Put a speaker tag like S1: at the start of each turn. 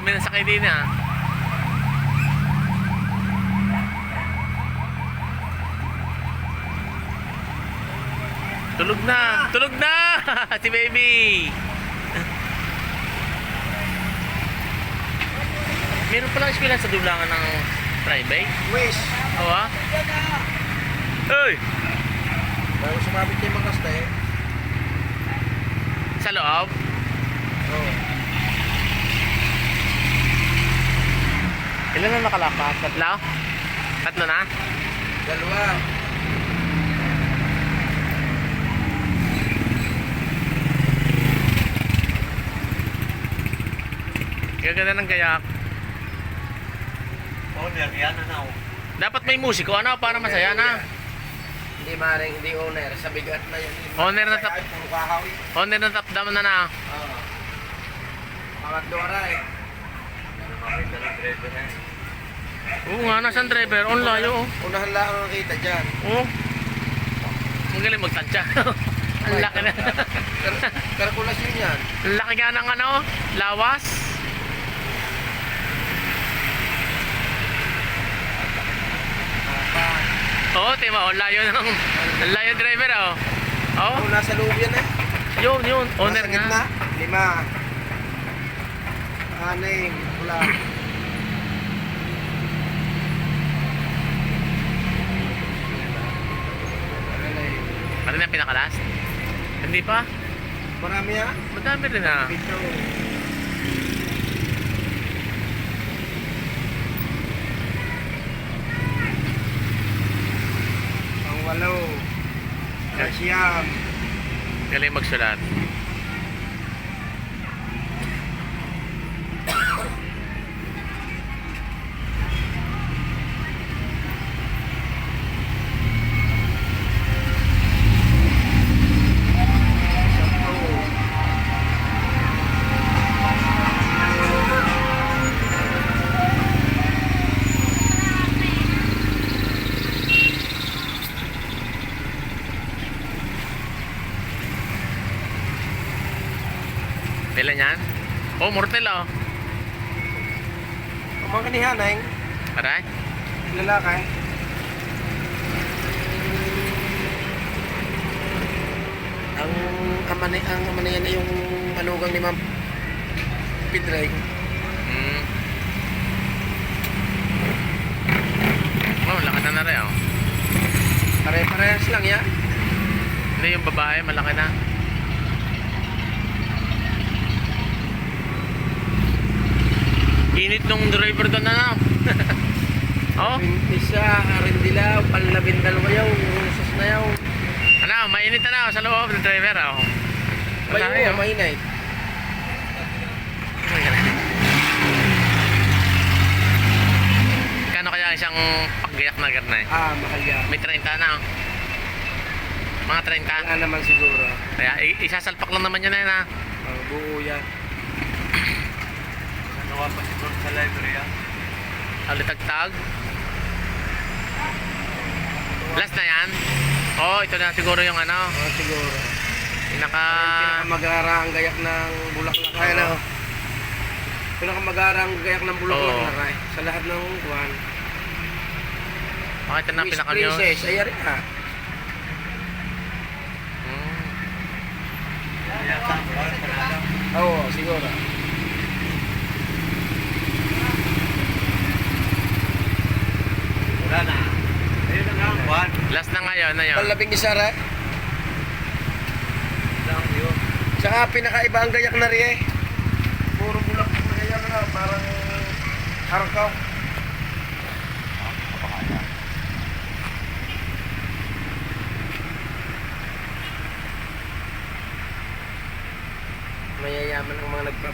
S1: sakay din ah. Tulog na! Tulog na! si baby! Meron palang eskwela sa dulangan ng private.
S2: Wish.
S1: Oo ah. Uy!
S2: Bago sumabit kayo mga kasta eh.
S1: Sa loob?
S2: Oo.
S1: Ilan na nakalapat? Tatlo? Tatlo na?
S2: Dalawa.
S1: Gaganda ng kayak.
S3: Owner, yan na na.
S1: Dapat may musiko, ano? Para masaya na.
S2: Hindi maring, hindi owner. Sa bigat na yan.
S1: Owner na tap-. Honor na top down na na.
S2: Oo. Mga dora eh.
S3: Makita ng driver eh.
S1: Oo nga, nasan driver? On layo. oh.
S2: Unahan lang ang nakita dyan.
S1: Oo. Ang galing magtansya. Ang laki na.
S2: Kar- Kalkulasyon yan.
S1: Ang laki nga ng ano, lawas. Oo, tima, ang layo ng, ang layo driver, oh. Oo,
S2: Oh, nasa loob yan eh.
S1: yun, yun. Owner
S2: Nasa gitna.
S1: nga.
S2: Lima. Anim. Wala.
S1: Ano na yung pinakalas? Hindi pa?
S2: Marami ah.
S1: Madami rin ah.
S2: Pito. Ang walo. Ang siyam.
S1: Galing magsulat. Ilan yan? Oh, mortel oh.
S2: Mga kanihanay.
S1: Aray.
S2: Lalaki. Ang amani ang amani yan ay yung manugang ni Ma'am Pidrey.
S1: Hmm. Oh, laki na na rin oh.
S2: Pare-parehas lang yan.
S1: Hindi yung babae, malaki na. Nung driver doon na oh,
S2: Isa, arindilaw, panlabindalawa yaw, usas na yaw.
S1: ano, mainit na sa loob ng driver oh.
S2: Bayo,
S1: Malaki, oh.
S2: mainay.
S1: Kano kaya isang paggayak na garnay?
S2: Ah, mahal.
S1: May 30 na oh. Mga 30.
S2: Wala naman siguro.
S1: Kaya isasalpak lang naman yun na yun ah.
S2: Oh, buo yan.
S3: Nawa pa siguro sa library ah.
S1: Alitagtag. Last na yan? Oh, ito na siguro yung ano.
S2: Oh, siguro.
S1: Pinaka...
S2: Pinakamagara ang gayak ng bulaklak. Ay, ano? Pinakamagara ang gayak ng bulaklak
S1: Oo.
S2: na kay. Sa lahat ng kuwan.
S1: Bakit na pinaka news?
S2: Princess, ay ari ha.
S1: Hmm.
S2: Oo, siguro.
S1: Last na ngayon, ano na.
S2: Palabing isa ra.
S3: Lang yun.
S2: Saka pinakaiba ang gayak na rin eh. Puro bulak na gayak ano, na, parang harkaw. Mayayaman ang mga nagpa